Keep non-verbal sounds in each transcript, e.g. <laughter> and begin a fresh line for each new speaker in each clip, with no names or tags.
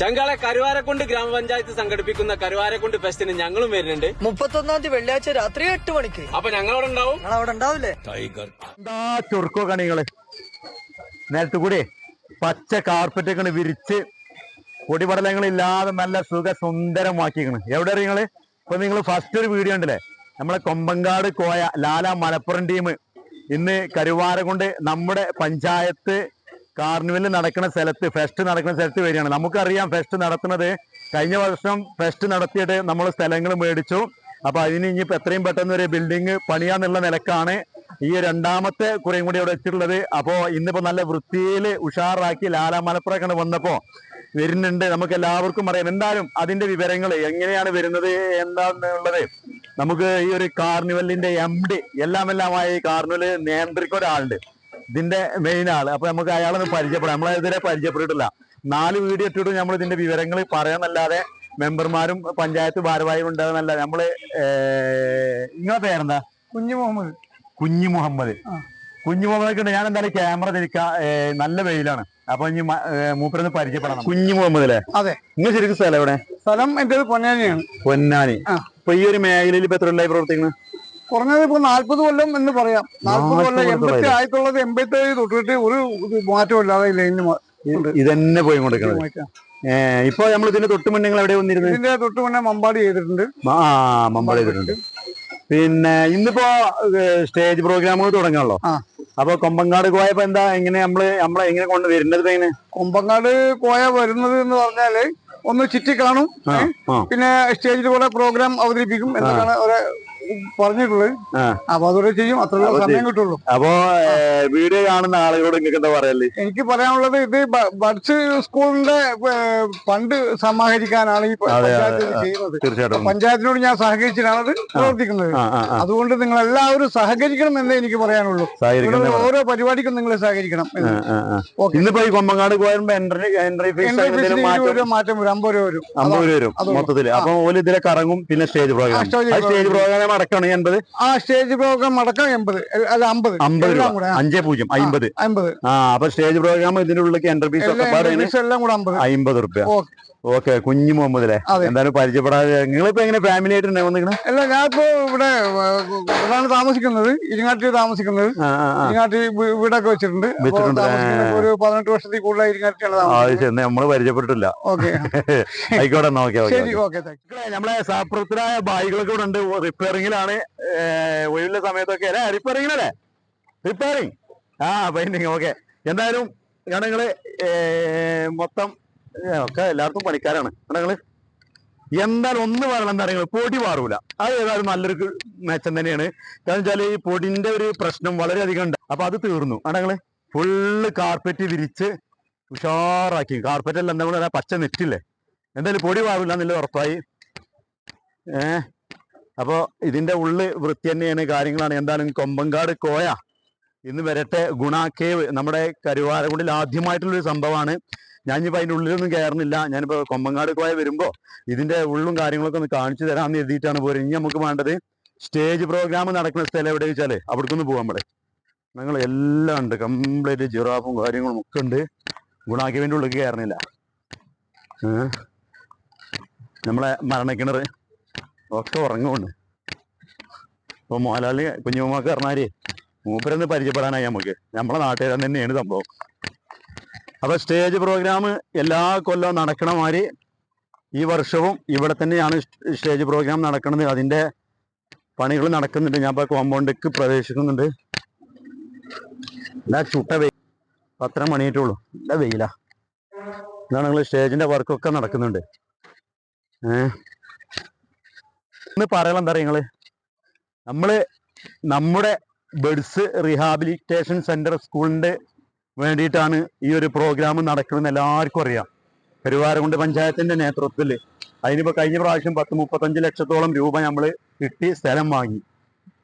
ചങ്കാളെ കരുവാരക്കുണ്ട് ഗ്രാമപഞ്ചായത്ത് സംഘടിപ്പിക്കുന്ന കരുവാരക്കുണ്ട് ഫെസ്റ്റിന് ഞങ്ങളും വരുന്നുണ്ട്.
മുപ്പത്തൊന്നാം തീയതി വെള്ളിയാഴ്ച രാത്രി എട്ട് മണിക്ക്.
അപ്പൊ ഞങ്ങളവിടെ ഉണ്ടാവും
അവിടെ ഉണ്ടാവില്ലേ
എന്താ ചുർക്കോ കണികൾ? കൂടി പച്ച കാർപ്പറ്റ് ഒക്കെ വിരിച്ച് പൊടിപടലങ്ങളില്ലാതെ നല്ല സുഖ സുന്ദരമാക്കിക്കണ് എവിടെ നിങ്ങൾ? ഇപ്പൊ നിങ്ങൾ ഫസ്റ്റ് ഒരു വീഡിയോ ഉണ്ടല്ലേ നമ്മളെ കൊമ്പങ്കാട് കോയ ലാല മലപ്പുറം ടീം ഇന്ന് കരുവാര കൊണ്ട് നമ്മുടെ പഞ്ചായത്ത് കാർണിവൽ നടക്കുന്ന സ്ഥലത്ത് ഫെസ്റ്റ് നടക്കുന്ന സ്ഥലത്ത് വരികയാണ്. നമുക്കറിയാം ഫെസ്റ്റ് നടത്തുന്നത് കഴിഞ്ഞ വർഷം ഫെസ്റ്റ് നടത്തിയിട്ട് നമ്മൾ സ്ഥലങ്ങൾ മേടിച്ചു. അപ്പോൾ അതിന് ഇനിയിപ്പോൾ എത്രയും പെട്ടെന്ന് ഒരു ബിൽഡിംഗ് പണിയാന്നുള്ള നിലക്കാണ് ഈ രണ്ടാമത്തെ കുറേയും കൂടി അവിടെ വെച്ചിട്ടുള്ളത് അപ്പോ ഇന്നിപ്പോ നല്ല വൃത്തിയിൽ ഉഷാറാക്കി ലാലാ മലപ്പുറമൊക്കെ വന്നപ്പോ വരുന്നുണ്ട്. നമുക്ക് എല്ലാവർക്കും അറിയാം. എന്തായാലും അതിന്റെ വിവരങ്ങൾ എങ്ങനെയാണ് വരുന്നത് എന്താന്നുള്ളത് നമുക്ക് ഈ ഒരു കാർണിവലിന്റെ എം ഡി എല്ലാം എല്ലാമായി നിയന്ത്രിക്കുന്ന ഒരാളുണ്ട്. ഇതിന്റെ മെയിൻ ആൾ. അപ്പൊ നമുക്ക് അയാളൊന്ന് പരിചയപ്പെടാം. നമ്മളെ ഇതുവരെ പരിചയപ്പെട്ടിട്ടില്ല. നാല് വീഡിയോ ഇട്ടിട്ട് നമ്മൾ ഇതിന്റെ വിവരങ്ങൾ പറയാന്നല്ലാതെ മെമ്പർമാരും പഞ്ചായത്ത് ഭാരവാഹിയും ഉണ്ടാകുന്നല്ല നമ്മൾ നിങ്ങളെ പേരെന്താ?
കുഞ്ഞു മുഹമ്മദ്.
കുഞ്ഞു മുഹമ്മദ്. കുഞ്ഞു മുഹമ്മദ് ഉണ്ട്. ഞാൻ എന്തായാലും ക്യാമറ തിരിക്ക നല്ല വെയിലാണ്. അപ്പൊ ഇനി മൂപ്പരൊന്ന് പരിചയപ്പെടണം കുഞ്ഞു മുഹമ്മദ് അല്ലേ
അതെ.
നിങ്ങൾ ശരിക്കും സ്ഥലം എവിടെ?
സ്ഥലം എന്റെ പൊന്നാനിയാണ്.
പൊന്നാനി. അപ്പൊ ഈ ഒരു മേഖലയിൽ ഇപ്പൊ എത്ര പ്രവർത്തിക്കുന്നത്
കുറഞ്ഞത് ഇപ്പൊ നാല്പത് കൊല്ലം എന്ന് പറയാം നാല്പത് കൊല്ലം എൺപത്തി. ആയിരത്തി തൊള്ളായിരത്തി എൺപത്തി ഏഴ് തൊട്ടിട്ട് ഒരു മാറ്റം ഇല്ലാതെ ഉണ്ട്.
ഇതന്നെ പോയി കൊടുക്കണം. ഇപ്പൊ നമ്മൾ ഇതിന്റെ തൊട്ട് മുന്നേ നിങ്ങൾ എവിടെ വന്നിരുന്നു
ഇതിന്റെ തൊട്ട് മുന്നേ മമ്പാടി ചെയ്തിട്ടുണ്ട്
ആ മമ്പാടി ചെയ്തിട്ടുണ്ട് പിന്നെ ഇന്നിപ്പോ സ്റ്റേജ് പ്രോഗ്രാമുകൾ തുടങ്ങാണല്ലോ. അപ്പൊ കൊമ്പങ്കാട് കോയപ്പോ എന്താ എങ്ങനെ നമ്മൾ നമ്മളെ എങ്ങനെ കൊണ്ട് വരുന്നത് എങ്ങനെ
കൊമ്പങ്ങാട് കോയ വരുന്നത് എന്ന് പറഞ്ഞാൽ ഒന്ന് ചുറ്റി കാണും. പിന്നെ സ്റ്റേജിൽ കുറെ പ്രോഗ്രാം അവതരിപ്പിക്കും എന്നൊക്കെയാണ് അവരെ പറഞ്ഞിട്ടുള്ളത്. അപ്പൊ ചെയ്യും.
അത്ര
സമയം കിട്ടുള്ളൂ.
അപ്പൊ വീഡിയോ കാണുന്ന ആളുകളോട് നിങ്ങൾക്ക് എന്താ പറയല്ലേ
എനിക്ക് പറയാനുള്ളത് ഇത് ബഡ്സ് സ്കൂളിന്റെ ഫണ്ട് സമാഹരിക്കാനാണ് ഈ പഞ്ചായത്ത് ചെയ്യുന്നത്.
തീർച്ചയായിട്ടും.
പഞ്ചായത്തിനോട് ഞാൻ സഹകരിച്ചിട്ടാണ് അത് പ്രവർത്തിക്കുന്നത്. അതുകൊണ്ട് നിങ്ങൾ എല്ലാവരും സഹകരിക്കണം എന്നേ എനിക്ക് പറയാനുള്ളൂ. ഓരോ പരിപാടിക്കും നിങ്ങൾ സഹകരിക്കണം.
ഇന്നിപ്പോ ഈ കൊമ്പങ്ങാട് പോയപ്പോ എൻട്രി എൻട്രി ഫീസ് മാറ്റം
വരും അമ്പത് രൂപ വരും.
അമ്പത് രൂപ വരും.
മൊത്തത്തിൽ.
അപ്പൊ ഓൽ ഇതിലെ കറങ്ങും പിന്നെ സ്റ്റേജ് പ്രോഗ്രാം
സ്റ്റേജ്
പ്രോഗ്രാം അടക്കമാണ് എൺപത്?
ആ സ്റ്റേജ് പ്രോഗ്രാം അടക്കം എൺപത്. അല്ല അമ്പത്.
അമ്പത് രൂപ. അഞ്ചേ പൂജ്യം അമ്പത്.
അമ്പത്.
ആ അപ്പൊ സ്റ്റേജ് പ്രോഗ്രാം ഇതിന്റെ ഉള്ളിലേക്ക് എൻട്രി ഫീസ് ഒക്കെ
എല്ലാം കൂടെ അമ്പത്.
അമ്പത് റുപ്യ.
ഓക്കെ.
കുഞ്ഞു മുഹമ്മദ്
അല്ലേ
എന്തായാലും പരിചയപ്പെടാതെ നിങ്ങളിപ്പോ എങ്ങനെ ഫാമിലി ആയിട്ട് വന്നിരിക്കണം
അല്ല ഞാനിപ്പോ ഇവിടെ ഇതാണ് ഇവിടാണ് താമസിക്കുന്നത്. ഇരിങ്ങാട്ടിൽ താമസിക്കുന്നത്. ഇരിങ്ങാട്ടി വീ- വീടൊക്കെ വെച്ചിട്ടുണ്ട്. ഒരു പതിനെട്ട് വർഷത്തിൽ കൂടുതൽ
ചെന്ന് നമ്മൾ പരിചയപ്പെട്ടിട്ടില്ല.
ഓക്കെ. <laughs>
ആയിക്കോട്ടെ ഓക്കെ ഓക്കെ
ശരി
നമ്മളെ സാപ്രത്തിലായ ബായികളൊക്കെ ഇവിടെ ഉണ്ട്. റിപ്പയറിംഗിലാണ് ഒഴിവുള്ള സമയത്തൊക്കെ അല്ലേ? റിപ്പയറിംഗ് അല്ലേ? റിപ്പയറിംഗ് ആ പെയിന്റിങ് ഓക്കെ. എന്തായാലും ഞങ്ങൾ മൊത്തം ഒക്കെ എല്ലാവർക്കും പണിക്കാരാണ്. നിങ്ങൾ എന്തായാലും ഒന്ന് പറയണം എന്താ പറയുക പൊടി മാറൂല അത് ഏതായാലും നല്ലൊരു മെച്ചം തന്നെയാണ്. കാരണം വെച്ചാൽ ഈ പൊടിന്റെ ഒരു പ്രശ്നം വളരെയധികം ഉണ്ട്. അപ്പൊ അത് തീർന്നു. ആണങ്ങൾ ഫുള്ള് കാർപ്പറ്റ് വിരിച്ച് ഉഷാറാക്കി. കാർപ്പറ്റ് എല്ലാം എന്താ പറയുക പച്ച നെറ്റില്ലേ എന്തായാലും പൊടി മാറില്ല എന്നുള്ളത് ഉറപ്പായി. ഏ അപ്പോ ഇതിന്റെ ഉള്ളിൽ വൃത്തി തന്നെയാണ് കാര്യങ്ങളാണ്. എന്തായാലും കൊമ്പങ്കാട് കോയ ഇന്ന് വരട്ടെ ഗുണ കേവ്. നമ്മുടെ കരുവാരകുണ്ടിൽ ആദ്യമായിട്ടുള്ളൊരു സംഭവമാണ്. ഞാനിപ്പോ അതിന്റെ ഉള്ളിലൊന്നും കയറുന്നില്ല. ഞാനിപ്പോൾ കൊമ്പങ്ങാട് പോയാൽ വരുമ്പോൾ ഇതിന്റെ ഉള്ളും കാര്യങ്ങളൊക്കെ ഒന്ന് കാണിച്ചു തരാമെന്ന് എഴുതിയിട്ടാണ് പോരുന്നത് ഇനി നമുക്ക് വേണ്ടത് സ്റ്റേജ് പ്രോഗ്രാം നടക്കുന്ന സ്ഥലം എവിടെ വെച്ചാൽ അവിടേക്കൊന്ന് പോകാം നമ്മളെ. ഞങ്ങൾ എല്ലാം ഉണ്ട്. കംപ്ലീറ്റ് ജിറാഫും കാര്യങ്ങളും ഒക്കെ ഉണ്ട്. ഗുണാക്കിയവന്റെ ഉള്ളിൽ കയറുന്നില്ല. നമ്മളെ മരണക്കിണർ ഒക്കെ ഉറങ്ങുന്നുണ്ട്. ഇപ്പോൾ മോഹൻലാലിന് കുഞ്ഞുമ്മക്ക് പറഞ്ഞാൽ മൂപ്പരൊന്ന് പരിചയപ്പെടാനായി നമുക്ക്. നമ്മളെ നാട്ടുകാരൻ തന്നെയാണ് സംഭവം. അപ്പൊ സ്റ്റേജ് പ്രോഗ്രാം എല്ലാ കൊല്ലവും നടക്കണ മാതിരി ഈ വർഷവും ഇവിടെ തന്നെയാണ് സ്റ്റേജ് പ്രോഗ്രാം നടക്കുന്നത് അതിന്റെ പണികൾ നടക്കുന്നുണ്ട്. ഞാൻ ഇപ്പൊ കോമ്പൗണ്ടിക്ക് പ്രവേശിക്കുന്നുണ്ട്. എല്ലാ ചുട്ട വെയിൽ പത്ര മണിയായിട്ടുള്ളൂ. നല്ല വെയിലാ. ഇതാണ് നിങ്ങൾ സ്റ്റേജിന്റെ വർക്കൊക്കെ നടക്കുന്നുണ്ട്. ഏഹ് ഇന്ന് പറയാൻ എന്താ നിങ്ങൾ നമ്മൾ നമ്മുടെ ബെഡ്സ് റീഹാബിലിറ്റേഷൻ സെന്റർ സ്കൂളിന്റെ വേണ്ടിയിട്ടാണ് ഈ ഒരു പ്രോഗ്രാം നടക്കുന്നത് എല്ലാവർക്കും അറിയാം. കരുവാരകുണ്ട് പഞ്ചായത്തിന്റെ നേതൃത്വത്തിൽ അതിനിപ്പോ കഴിഞ്ഞ പ്രാവശ്യം പത്ത് മുപ്പത്തഞ്ച് ലക്ഷത്തോളം രൂപ നമ്മൾ കിട്ടി സ്ഥലം വാങ്ങി.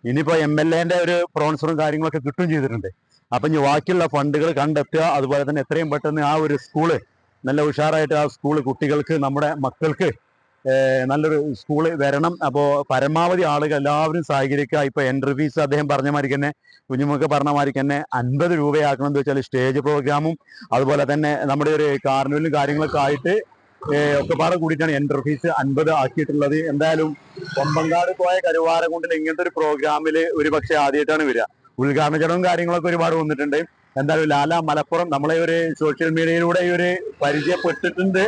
ഇനിയിപ്പോ എം എൽ എന്റെ ഒരു പ്രോൺസറും കാര്യങ്ങളൊക്കെ കിട്ടും ചെയ്തിട്ടുണ്ട്. അപ്പൊ ഇനി ബാക്കിയുള്ള ഫണ്ടുകൾ കണ്ടെത്തുക. അതുപോലെ തന്നെ എത്രയും പെട്ടെന്ന് ആ ഒരു സ്കൂൾ നല്ല ഉഷാറായിട്ട് ആ സ്കൂൾ കുട്ടികൾക്ക് നമ്മുടെ മക്കൾക്ക് നല്ലൊരു സ്കൂൾ വരണം. അപ്പോൾ പരമാവധി ആളുകൾ എല്ലാവരും സഹകരിക്കുക. ഇപ്പൊ എൻട്രി ഫീസ് അദ്ദേഹം പറഞ്ഞ മാതിരി തന്നെ കുഞ്ഞുമൊക്കെ പറഞ്ഞ മാതിരി തന്നെ അൻപത് രൂപയാക്കണം എന്ന് വെച്ചാൽ സ്റ്റേജ് പ്രോഗ്രാമും അതുപോലെ തന്നെ നമ്മുടെ ഒരു കാർണിവലും കാര്യങ്ങളൊക്കെ ആയിട്ട് ഒക്കെ പാടെ കൂടിയിട്ടാണ് എൻട്രി ഫീസ് അൻപത് ആക്കിയിട്ടുള്ളത്. എന്തായാലും കൊമ്പങ്കാട് പോയ കരുവാരക്കുണ്ടിൽ ഇങ്ങനത്തെ ഒരു പ്രോഗ്രാമിൽ ഒരു പക്ഷേ ആദ്യമായിട്ടാണ് വരിക. ഉദ്ഘാടന ചടങ്ങും കാര്യങ്ങളൊക്കെ ഒരുപാട് വന്നിട്ടുണ്ട്. എന്തായാലും ലാല മലപ്പുറം നമ്മളെ ഒരു സോഷ്യൽ മീഡിയയിലൂടെ ഒരു പരിചയപ്പെട്ടിട്ടുണ്ട്.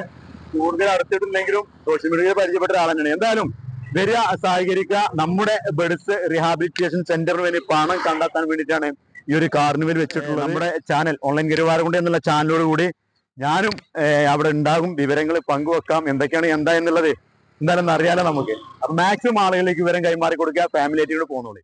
കൂടുതൽ അടുത്തിട്ടില്ലെങ്കിലും സോഷ്യൽ മീഡിയയിൽ പരിചയപ്പെട്ട ഒരാൾ തന്നെയാണ് എന്തായാലും വരിക സഹകരിക്കുക. നമ്മുടെ ബെഡ്സ് റിഹാബിലിറ്റേഷൻ സെന്ററിന് വേണ്ടി പണം കണ്ടെത്താൻ വേണ്ടിയിട്ടാണ് ഈ ഒരു കാർണിവൽ വെച്ചിട്ടുള്ളത്. നമ്മുടെ ചാനൽ ഓൺലൈൻ കരുവാരകുണ്ട് എന്നുള്ള ചാനലോട് കൂടി ഞാനും അവിടെ ഉണ്ടാകും. വിവരങ്ങൾ പങ്കുവെക്കാം. എന്തൊക്കെയാണ് എന്താ എന്നുള്ളത് എന്തായാലും അറിയാലോ നമുക്ക്. അപ്പൊ മാക്സിമം ആളുകളിലേക്ക് വിവരം കൈമാറി കൊടുക്കുക. ഫാമിലി ആയിട്ട് കൂടെ പോകുന്നോളി